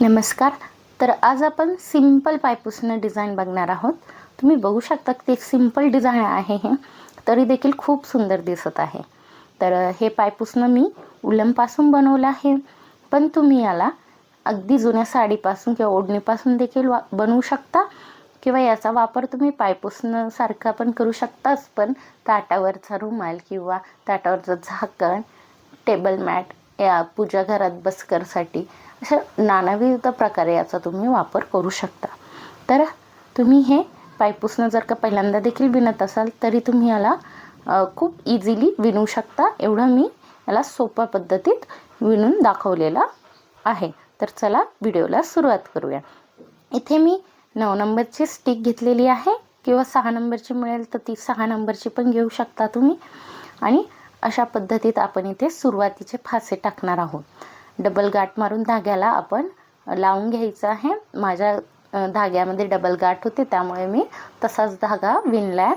नमस्कार. तर आज आपण सिंपल पायपुसणं डिझाईन बघणार आहोत. तुम्ही बघू शकता की एक सिंपल डिझाईन आहे हे. तरी देखील खूप सुंदर दिसत आहे. तर हे पायपुसणं मी उलमपासून बनवलं आहे. पण तुम्ही याला अगदी जुन्या साडीपासून किंवा ओढणीपासून देखील वा बनवू शकता. किंवा याचा वापर तुम्ही पायपुसणंसारखा पण करू शकताच. पण ताटावरचा रुमाल किंवा ताटावरचं झाकण टेबल मॅट या पूजा घरात बसकरसाठी अशा नानाविध प्रकारे याचा तुम्ही वापर करू शकता. तर तुम्ही हे पायपुसणं जर का पहिल्यांदा देखील विणत असाल तरी तुम्ही याला खूप इझिली विणू शकता. एवढं मी याला सोप्या पद्धतीत विणून दाखवलेला आहे. तर चला व्हिडिओला सुरुवात करूया. इथे मी नऊ नंबरची स्टिक घेतलेली आहे. किंवा सहा नंबरची मिळेल तर ती सहा नंबरची पण घेऊ शकता तुम्ही. आणि अशा पद्धतीत आपण इथे सुरुवातीचे फासे टाकणार आहोत. डबल गाठ मारून धाग्याला आपण लावून घ्यायचं आहे. माझ्या धाग्यामध्ये डबल गाठ होते त्यामुळे मी तसाच धागा विणला आहे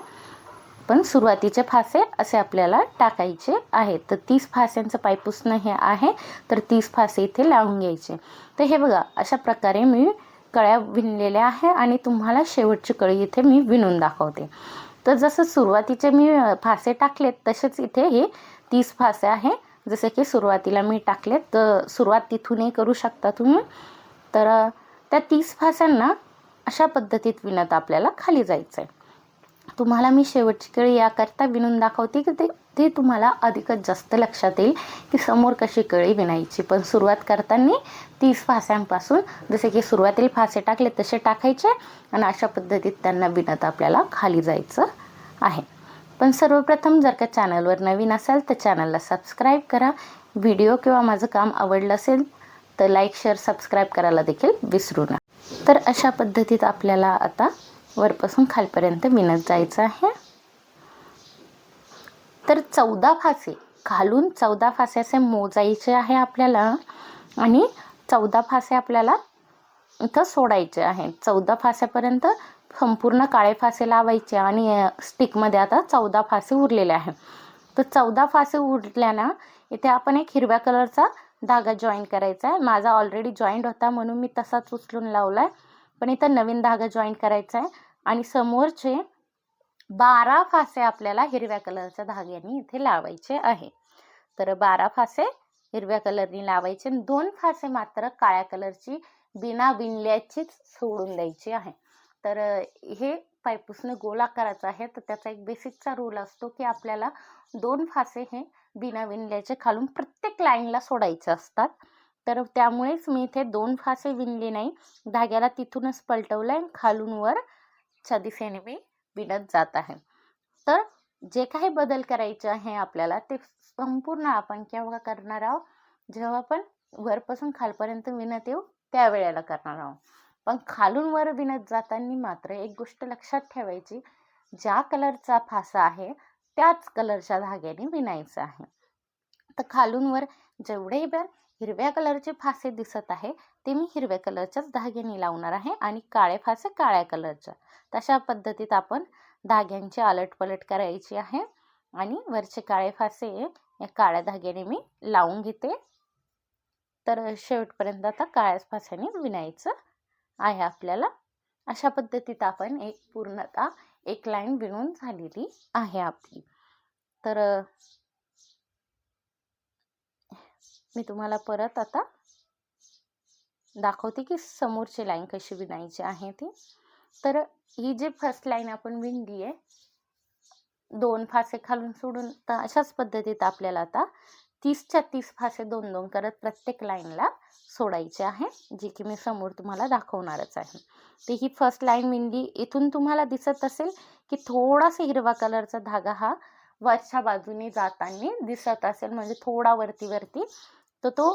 पण सुरुवातीचे फासे असे आपल्याला टाकायचे आहेत. तर तीस फास्यांचं पायपुसणं हे आहे तर तीस फासे इथे लावून घ्यायचे. तर हे बघा अशा प्रकारे मी कळ्या विणलेल्या आहे आणि तुम्हाला शेवटची कळी इथे मी विणून दाखवते. तर जसं सुरुवातीचे मी फासे टाकलेत तसेच इथे हे तीस फासे आहे. जसे की सुरुवातीला मी टाकलेत तर सुरुवात तिथूनही करू शकता तुम्ही. तर त्या तीस फास्यांना अशा पद्धतीत विणत आपल्याला खाली जायचं आहे तुम्हाला मी शेवटची कळी याकरता विणून दाखवते की ते ते तुम्हाला अधिकच जास्त लक्षात येईल की समोर कशी कळी विणायची. पण सुरुवात करताना तीस फास्यांपासून जसे की सुरुवातीला फासे टाकले तसे टाकायचे आणि अशा पद्धतीत त्यांना विणत आपल्याला खाली जायचं आहे. पण सर्वप्रथम जर का चॅनलवर नवीन असाल तर चॅनलला सबस्क्राईब करा. व्हिडिओ किंवा माझं काम आवडलं असेल तर लाईक शेअर सबस्क्राईब करायला देखील विसरू नका. तर अशा पद्धतीत आपल्याला आता वरपासून खालपर्यंत विणत जायचं आहे. तर चौदा फासे घालून चौदा फासे असे मोजायचे आहे आपल्याला आणि चौदा फासे आपल्याला इथं सोडायचे आहे. चौदा फास्यापर्यंत संपूर्ण काळे फासे लावायचे आणि स्टिकमध्ये आता चौदा फासे उरलेले आहे तर चौदा फासे उरल्यानं इथे आपण एक हिरव्या कलरचा धागा जॉईन करायचा आहे. माझा ऑलरेडी जॉईंट होता म्हणून मी तसाच उचलून लावला आहे पण इथं नवीन धागा जॉईन करायचा आहे. आणि समोरचे बारा फासे आपल्याला हिरव्या कलरच्या धाग्याने इथे लावायचे आहे. तर बारा फासे हिरव्या कलरनी लावायचे. आणि दोन फासे मात्र काळ्या कलरची बिना विणल्याचीच सोडून द्यायची आहे. तर हे पायपुसणं गोल आकाराचं आहे. तर त्याचा एक बेसिकचा रूल असतो की आपल्याला दोन फासे हे बिना विणल्याचे खालून प्रत्येक लाईनला सोडायचे असतात. तर त्यामुळेच मी इथे दोन फासे विणले नाही. धाग्याला तिथूनच पलटवलं आहे खालून वरच्या दिशेने मी विणत जात आहे. तर जे काही बदल करायचे आहे आपल्याला ते संपूर्ण आपण केव्हा करणार आहोत? जेव्हा आपण वरपासून खालपर्यंत विणत येऊ त्यावेळेला करणार आहोत. पण खालून वर विणत जाताना मात्र एक गोष्ट लक्षात ठेवायची ज्या कलरचा फासा आहे त्याच कलरच्या धाग्याने विणायचं आहे. तर खालून वर जेवढे बॅ हिरव्या कलरचे फासे दिसत आहे ते मी हिरव्या कलरच्याच धाग्याने लावणार आहे आणि काळे फासे काळ्या कलरच्या तशा पद्धतीत आपण धाग्यांची अलटपलट करायची आहे आणि वरचे काळे फासे या काळ्या धाग्याने मी लावून घेते. तर शेवटपर्यंत आता काळ्याच फास्याने विणायचं आहे आपल्याला. अशा पद्धतीत आपण एक पूर्णतः एक लाईन विणून झालेली आहे आपली. तर मी तुम्हाला परत आता दाखवते की समोरची लाईन कशी विणायची आहे ती. तर ही जी फर्स्ट लाईन आपण विणली आहे दोन फासे खालून सोडून तर अशाच पद्धतीत आपल्याला आता तीसच्या तीस फासे दोन दोन करत प्रत्येक लाईनला सोडायचे आहे जी की मी समोर तुम्हाला दाखवणारच आहे. तर ही फर्स्ट लाईन विणली इथून तुम्हाला दिसत असेल की थोडासा हिरवा कलरचा धागा हा वरच्या बाजूने जाताना दिसत असेल. म्हणजे थोडा वरती वरती. तर तो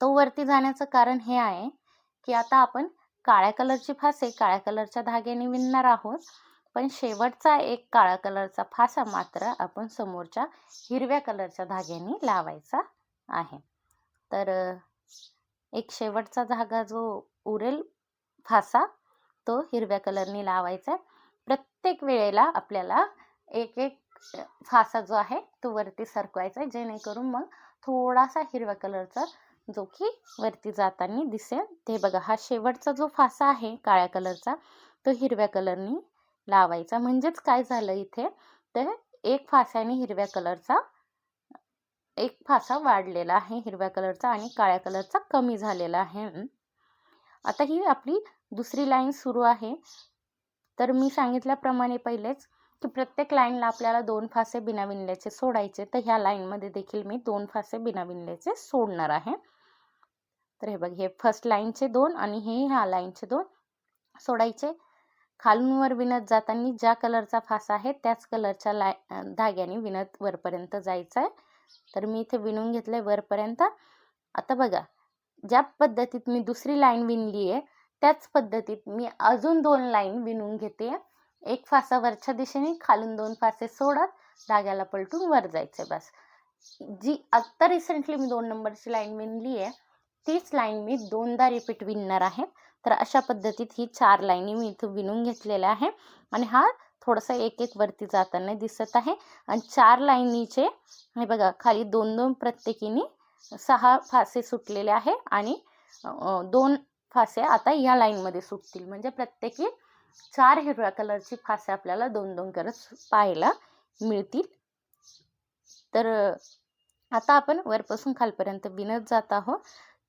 तो वरती जाण्याचं कारण हे आहे की आता आपण काळ्या कलरची फासे काळ्या कलरच्या धाग्याने विणणार आहोत. पण शेवटचा एक काळ्या कलरचा फासा मात्र आपण समोरच्या हिरव्या कलरच्या धाग्याने लावायचा आहे. तर एक शेवटचा धागा जो उरेल फासा तो हिरव्या कलरने लावायचा आहे. प्रत्येक वेळेला आपल्याला एक एक फासा जो आहे तो वरती सरकवायचा आहे. जेणेकरून मग थोडासा हिरव्या कलरचा जो की वरती जाताना दिसेल. ते बघा हा शेवटचा जो फासा आहे काळ्या कलरचा तो हिरव्या कलरनी लावायचा. म्हणजेच काय झालं इथे? तर एक फासाने हिरव्या कलरचा एक फासा वाढलेला आहे हिरव्या कलरचा आणि काळ्या कलरचा कमी झालेला आहे. आता ही आपली दुसरी लाईन सुरू आहे. तर मी सांगितल्याप्रमाणे पहिलेच की प्रत्येक लाईनला आपल्याला दोन फासे बिना विणल्याचे सोडायचे. तर ह्या लाईनमध्ये देखील मी दोन फासे बिना विणल्याचे सोडणार आहे. तर हे बघ हे फर्स्ट लाईनचे दोन आणि हे ह्या लाईनचे दोन सोडायचे. खालून वर विणत जाताना ज्या कलरचा फासा आहे त्याच कलरच्या लाय धाग्याने विणत वरपर्यंत जायचं आहे तर मी इथे विणून घेतलंय वरपर्यंत. आता बघा ज्या पद्धतीत मी दुसरी लाईन विणली आहे त्याच पद्धतीत मी अजून दोन लाईन विणून घेते. एक फासा वरच्या दिशेने खालून दोन फासे सोडत धाग्याला पलटून वर जायचे बस. जी आत्ता रिसेंटली मी दोन नंबरची लाईन विणली आहे तीच लाईन मी दोनदा रिपीट विणणार आहे. तर अशा पद्धतीत ही चार लाईनी मी इथं विणून घेतलेल्या आहे. आणि हा थोडंसं एक एक वरती जाताना दिसत आहे. आणि चार लाईनीचे हे बघा खाली दोन दोन प्रत्येकीने सहा फासे सुटलेले आहे आणि दोन फासे आता या लाईनमध्ये सुटतील. म्हणजे प्रत्येकी चार हिरव्या कलरची फासे आपल्याला दोन दोन करत पाहायला मिळतील. तर आता आपण वरपासून खालपर्यंत विणत जात आहोत.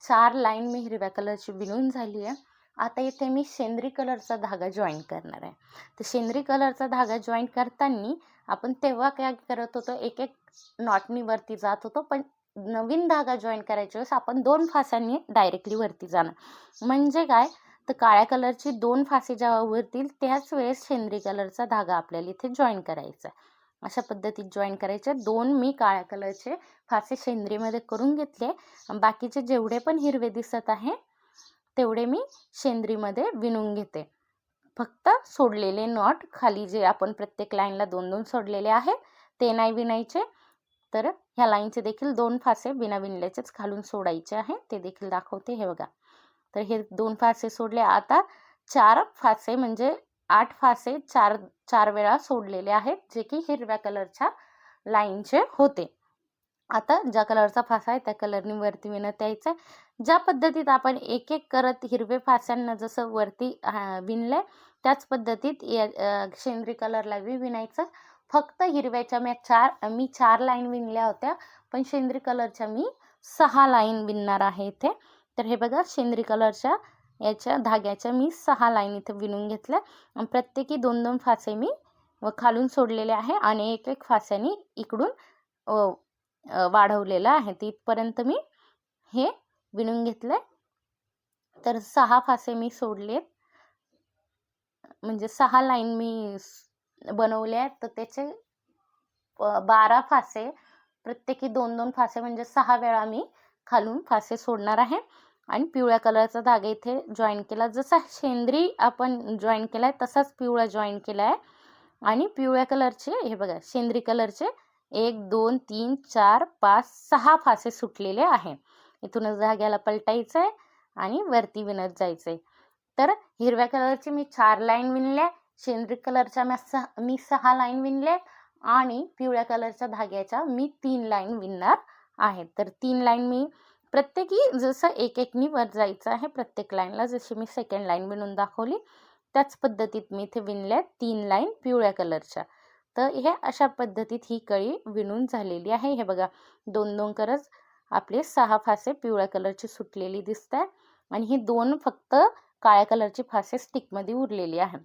चार लाईन मी हिरव्या कलरची विणून झाली आहे. आता इथे मी शेंद्री कलरचा धागा जॉईन करणार आहे. तर शेंद्री कलरचा धागा जॉईन करताना आपण तेव्हा काय करत होतो एक एक नॉटनी वरती जात होतो पण नवीन धागा जॉईन करायच्या वेळेस आपण दोन फासांनी डायरेक्टली वरती जाणार. म्हणजे काय? तर काळ्या कलरची दोन फासे जेव्हा उरतील त्याच वेळेस शेंद्री कलरचा धागा आपल्याला इथे जॉईन करायचा आहे. अशा पद्धतीत जॉईन करायचे. दोन मी काळ्या कलरचे फासे शेंद्रीमध्ये करून घेतले. बाकीचे जेवढे पण हिरवे दिसत आहे तेवढे मी शेंद्रीमध्ये विणून घेते. फक्त सोडलेले नॉट खाली जे आपण प्रत्येक लाईनला दोन दोन सोडलेले आहे ते नाही विणायचे. तर ह्या लाईनचे देखील दोन फासे बिना विणल्याचेच खालून सोडायचे आहे ते देखील दाखवते हे बघा. तर हे दोन फासे सोडले. आता चार फासे म्हणजे आठ फासे चार चार वेळा सोडलेले आहेत जे की हिरव्या कलरच्या लाईनचे होते. आता ज्या कलरचा फासा आहे त्या कलरने वरती विणत यायचं ज्या पद्धतीत आपण एक एक करत हिरवे फास्यांना जसं वरती विणलंय त्याच पद्धतीत शेंद्री कलरला बी विणायचं. फक्त हिरव्याच्या मी चार मी चार लाईन विणल्या होत्या पण शेंद्री कलरच्या मी सहा लाईन विणणार आहे इथे. तर हे बघा शेंद्री कलरच्या याच्या धाग्याच्या मी सहा लाईन इथे विणून घेतल्या. प्रत्येकी दोन दोन फासे मी खालून सोडलेले आहे आणि एक एक फास्यानी इकडून वाढवलेलं आहे. तिथपर्यंत मी हे विणून घेतलं तर सहा फासे मी सोडलेत. म्हणजे सहा लाईन मी बनवले आहेत. तर त्याचे बारा फासे प्रत्येकी दोन दोन फासे म्हणजे सहा वेळा मी खालून फासे सोडणार आहे. आणि पिवळ्या कलरचा धागा इथे जॉईन केला. जसा शेंद्री आपण जॉईन केला आहे तसाच पिवळा जॉईन केला आहे आणि पिवळ्या कलरचे हे बघा शेंद्री कलरचे एक दोन तीन चार पाच सहा फासे सुटलेले आहे. इथूनच धाग्याला पलटायचं आहे आणि वरती विणत जायचं आहे तर हिरव्या कलरची मी चार लाईन विणल्या शेंद्री कलरच्या मी सहा मी सहा लाईन विणल्या आणि पिवळ्या कलरच्या धाग्याच्या मी तीन लाईन विणणार आहे तर तीन लाईन मी प्रत्येकी जसं एक एकनी वर जायचं आहे प्रत्येक लाईनला जशी मी सेकंड लाईन विणून दाखवली त्याच पद्धतीत मी इथे विणल्या तीन लाईन पिवळ्या कलरच्या. तर हे अशा पद्धतीत ही कळी विणून झालेली आहे. हे बघा दोन दोन करत आपले सहा फासे पिवळ्या कलरची सुटलेली दिसत आहे आणि ही दोन फक्त काळ्या कलरची फासे स्टिकमध्ये उरलेली आहे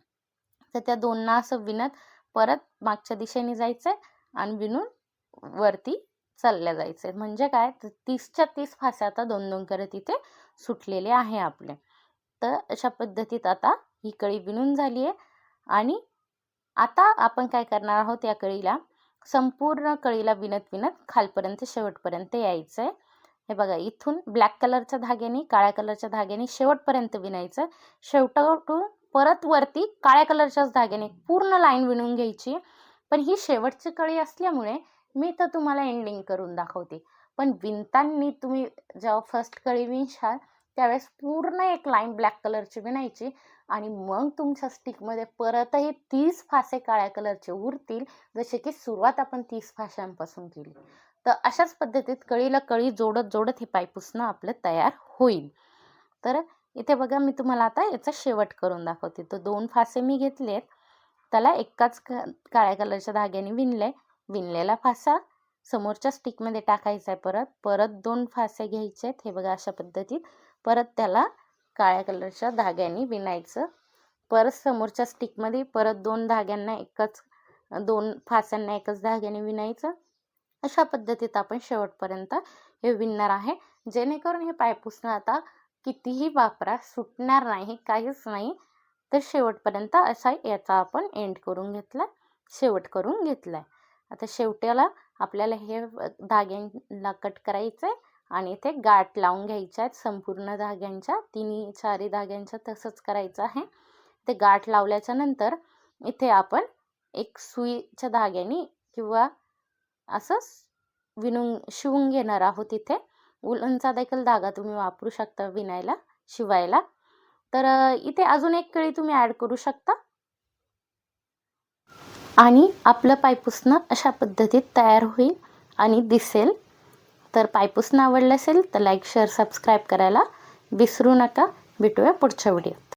तर त्या दोनना असं विणत परत मागच्या दिशेने जायचं आहे आणि विणून वरती चालल्या जायचं म्हणजे काय? तर तीसच्या तीस फासे आता दोन दोन करत इथे सुटलेले आहे आपले. तर अशा पद्धतीत आता ही कळी विणून झाली आहे आणि आता आपण काय करणार आहोत या कळीला? संपूर्ण कळीला विणत विणत खालपर्यंत शेवटपर्यंत यायचं आहे हे बघा इथून ब्लॅक कलरच्या धाग्याने काळ्या कलरच्या धाग्याने शेवटपर्यंत विणायचं शेवटून परत वरती काळ्या कलरच्याच धाग्याने पूर्ण लाईन विणून घ्यायची. पण ही शेवटची कळी असल्यामुळे मी तर तुम्हाला एंडिंग करून दाखवते. पण विणताना तुम्ही जेव्हा फर्स्ट कळी विणशाल त्यावेळेस पूर्ण एक लाईन ब्लॅक कलरची विणायची. आणि मग तुमच्या स्टिकमध्ये परतही तीस फासे काळ्या कलरचे उरतील जसे की सुरुवात आपण तीस फाशांपासून केली. तर अशाच पद्धतीत कळीला कळी जोडत जोडत हे पायपुसणं आपलं तयार होईल. तर इथे बघा मी तुम्हाला आता याचा शेवट करून दाखवते. तर दोन फासे मी घेतलेत. त्याला एकाच काळ्या कलरच्या धाग्याने विणले विणलेला फासा समोरच्या स्टिकमध्ये टाकायचा आहे परत. परत दोन फासे घ्यायचे आहेत हे बघा अशा पद्धतीत. परत त्याला काळ्या कलरच्या धाग्याने विणायचं. परत समोरच्या स्टिकमध्ये परत दोन धाग्यांना एकच दोन फास्यांना एकच धाग्याने विणायचं. अशा पद्धतीत आपण शेवटपर्यंत हे विणणार आहे. जेणेकरून हे पायपुसणं आता कितीही वापरा सुटणार नाही काहीच नाही. तर शेवटपर्यंत असा याचा आपण एंड करून घेतला शेवट करून घेतला आहे आता शेवट्याला आपल्याला हे धाग्यांना कट करायचं आहे आणि इथे गाठ लावून घ्यायच्या आहेत. संपूर्ण धाग्यांच्या तिन्ही चारी धाग्यांच्या तसंच करायचं आहे. ते गाठ लावल्याच्या नंतर इथे आपण एक सुईच्या धाग्याने किंवा असं विणून शिवून घेणार आहोत इथे. उलनचा देखील धागा तुम्ही वापरू शकता विणायला शिवायला. तर इथे अजून एक कळी तुम्ही ॲड करू शकता. आणि आपलं पायपुसणं अशा पद्धतीत तयार होईल आणि दिसेल. तर पायपुसणं आवडलं असेल तर लाईक शेअर सबस्क्राईब करायला विसरू नका. भेटूया पुढच्या व्हिडिओत.